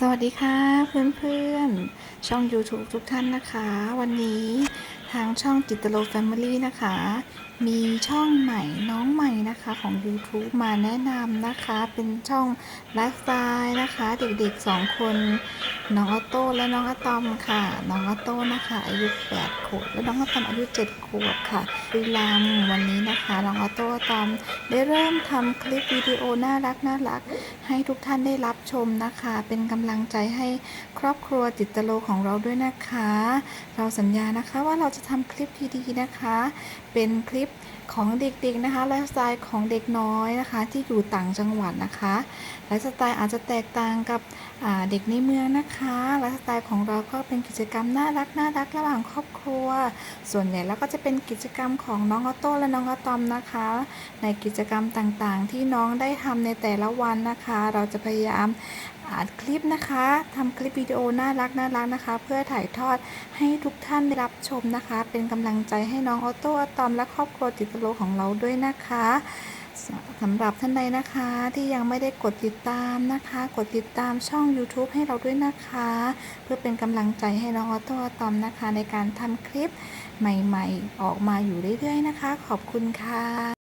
สวัสดีค่ะเพื่อนๆ ช่อง YouTube ทุกท่านนะคะ วันนี้ทางช่องจิตโลแฟมิลี่นะคะ มีช่องใหม่น้องใหม่ นะคะของ YouTube มาแนะนำนะคะ เป็นช่องไลฟ์สไตล์นะคะ เด็กๆ 2 คน น้องออโต้และน้องอะตอมค่ะ น้องออโต้นะคะอายุ8ขวบและน้องอะตอมอายุ 7 ขวบค่ะบุรีรัมวันนี้นะคะ น้องออโต้อะตอมได้เริ่มทำคลิปวิดีโอน่ารักน่ารัก ให้ทุกท่านได้รับชมนะคะ เป็นกำลังใจให้ครอบครัวจิตโลของเราด้วยนะคะ เราสัญญานะคะว่าเราจะทำคลิปดีๆนะคะ เป็นคลิปของเด็กๆนะคะไลฟ์สไตล์ของของเด็กน้อยนะคะ ที่อยู่ต่างจังหวัดนะคะไลฟ์สไตล์อาจจะแตกต่างกับเด็กในเมืองนะคะไลฟ์สไตล์ของเราก็เป็นกิจกรรมน่ารักน่ารักระหว่างครอบครัว ส่วนใหญ่แล้วก็จะเป็นกิจกรรมของน้องออโต้และน้องอะตอมนะคะ ในกิจกรรมต่างๆ ที่น้องได้ทำในแต่ละวันนะคะ เราจะพยายามอัดคลิปนะคะทำคลิปวิดีโอน่ารักน่ารักนะคะ เพื่อถ่ายทอดให้ทุกท่านได้รับชมนะคะ เป็นกำลังใจให้น้องออโต้อะตอมและครอบครัวติดตลกของเราด้วยนะคะ สำหรับท่านใดนะคะที่ยังไม่ได้กดติดตามนะคะ กดติดตามช่อง YouTube ให้เราด้วยนะคะ เพื่อเป็นกำลังใจให้น้องออโต้ตอมนะคะ ในการทำคลิปใหม่ๆ ออกมาอยู่เรื่อยๆนะคะ ขอบคุณค่ะ